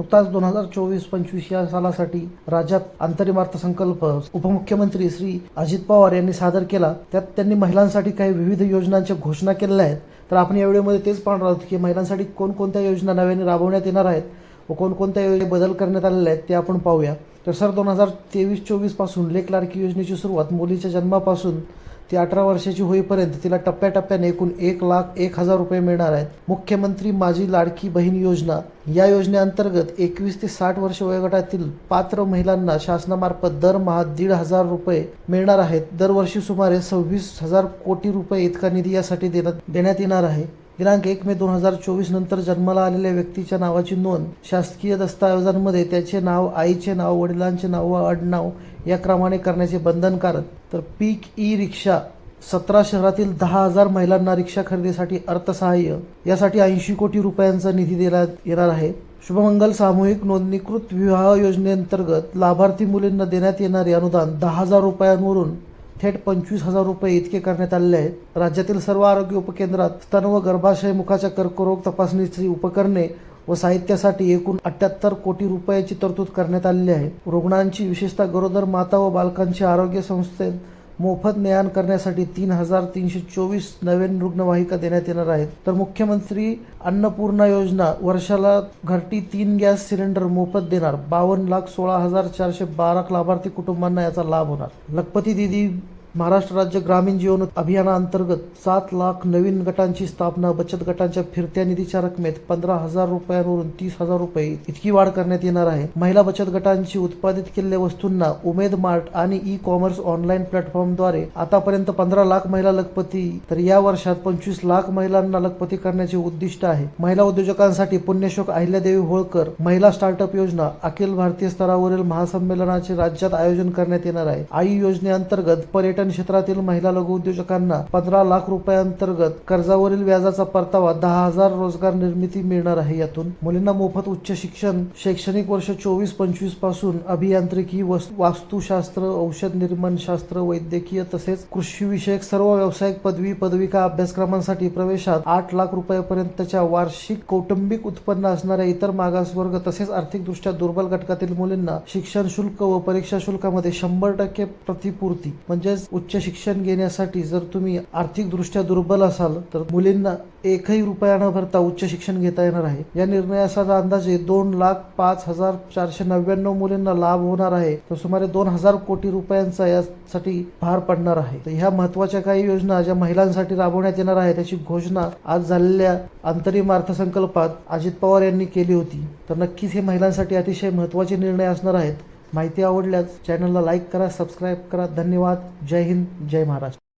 नुकताच दोन हजार चोवीस पंचवीस या सालासाठी राज्यात अंतरिम अर्थसंकल्प उपमुख्यमंत्री श्री अजित पवार यांनी सादर केला. त्यात त्यांनी महिलांसाठी काही विविध योजनांच्या घोषणा केलेल्या आहेत. तर आपण या व्हिडिओमध्ये तेच पाहणार आहोत की महिलांसाठी कोणकोणत्या योजना नव्याने राबवण्यात येणार आहेत व कोणकोणत्या योजना बदल करण्यात आलेल्या आहेत ते आपण पाहूया. तर सर दोन हजार तेवीस चोवीसपासून लेख लाडकी योजनेची सुरुवात मुलीच्या जन्मापासून ती अठरा वर्षाची होईपर्यंत तिला टप्प्याटप्प्याने एकूण एक लाख एक हजार रुपये मिळणार आहेत. मुख्यमंत्री माझी लाडकी बहीण योजना या योजनेअंतर्गत एकवीस ते साठ वर्ष वयोगटातील पात्र महिलांना शासनामार्फत दरमहा दीड हजार रुपये मिळणार आहेत. दरवर्षी सुमारे सव्वीस हजार कोटी रुपये इतका निधी यासाठी देण्यात देण्यात येणार आहे. दिनांक एक मे दोन हजार चोवीस नंतर जन्माला आलेल्या व्यक्तीच्या नावाची नोंद. शासकीय दस्तावेजांमध्ये त्याचे नाव आईचे नाव वडिलांचे नाव व आडनाव या क्रमाने करण्याचे बंधनकारक. तर पीक ई रिक्षा सतरा शहरातील दहा हजार महिलांना रिक्षा खरेदीसाठी अर्थसहाय्य. यासाठी ऐंशी कोटी रुपयांचा निधी देण्यात येणार आहे. शुभमंगल सामूहिक नोंदणीकृत विवाह योजनेअंतर्गत लाभार्थी मुलींना देण्यात येणारे अनुदान दहा हजार रुपयांवरून थेट पंचवीस हजार रुपये इतके करण्यात आलेले आहेत. राज्यातील सर्व आरोग्य उपकेंद्रात स्तन व गर्भाशय मुखाच्या कर्करोग तपासणीची उपकरणे व साहित्यासाठी एकूण अठ्याहत्तर कोटी रुपयाची तरतूद करण्यात आलेली आहे. रुग्णांची विशेषतः गरोदर माता व बालकांची आरोग्य संस्थेत मोफत ने करण्यासाठी तीन हजार तीनशे चोवीस नवीन रुग्णवाहिका देण्यात येणार आहेत. तर मुख्यमंत्री अन्नपूर्णा योजना वर्षाला घरटी तीन गॅस सिलेंडर मोफत देणार. बावन्न लाख सोळा हजार चारशे बारा लाभार्थी कुटुंबांना याचा लाभ होणार. लखपती दिदी महाराष्ट्र राज्य ग्रामीण जीवन अभियानाअंतर्गत सात लाख नवीन गटांची स्थापना बचत गटांच्या फिरत्या निधीच्या रकमेत पंधरा हजार रुपयांवरून तीस हजार रुपये इतकी वाढ करण्यात येणार आहे. महिला बचत गटांची उत्पादित केलेल्या वस्तूंना उमेद मार्ट आणि ई कॉमर्स ऑनलाईन प्लॅटफॉर्मद्वारे आतापर्यंत पंधरा लाख महिला लखपती तर या वर्षात पंचवीस लाख महिलांना लखपती करण्याचे उद्दिष्ट आहे. महिला उद्योजकांसाठी पुण्यशोक अहिल्यादेवी होळकर महिला स्टार्टअप योजना अखिल भारतीय स्तरावरील महासंमेलनाचे राज्यात आयोजन करण्यात येणार आहे. आई योजनेअंतर्गत पर्यटन क्षेत्रातील महिला लघु उद्योजकांना पंधरा लाख रुपयांतर्गत कर्जावरील व्याजाचा परतावा दहा हजार रोजगार निर्मिती मिळणार आहे. यातून मुलींना मोफत उच्च शिक्षण शैक्षणिक वर्ष चोवीस पंचवीसपासून अभियांत्रिकी वास्तुशास्त्र औषध निर्माणशास्त्र वैद्यकीय तसेच कृषीविषयक सर्व व्यावसायिक पदवी पदविका अभ्यासक्रमांसाठी प्रवेशात आठ लाख रुपयापर्यंतच्या वार्षिक कौटुंबिक उत्पन्न असणाऱ्या इतर मागासवर्ग तसेच आर्थिकदृष्ट्या दुर्बल घटकातील मुलींना शिक्षण शुल्क व परीक्षा शुल्कामध्ये शंभर टक्के प्रतिपूर्ती म्हणजेच उच्च शिक्षण घेण्यासाठी जर तुम्ही आर्थिकदृष्ट्या दुर्बल असाल तर मुलींना एकही रुपया न भरता उच्च शिक्षण घेता येणार आहे. या निर्णयाचा अंदाजे दोन लाख पाच हजार चारशे नव्याण्णव मुलींना लाभ होणार आहे तर सुमारे दोन हजार कोटी रुपयांचा यासाठी भार पडणार आहे. तर ह्या महत्त्वाच्या काही योजना ज्या महिलांसाठी राबवण्यात येणार आहे त्याची घोषणा आज झालेल्या अंतरिम अर्थसंकल्पात अजित पवार यांनी केली होती. तर नक्कीच हे महिलांसाठी अतिशय महत्त्वाचे निर्णय असणार आहेत. माहिती आवडल्यास चॅनलला लाईक करा सबस्क्राईब करा. धन्यवाद. जय हिंद जय महाराष्ट्र.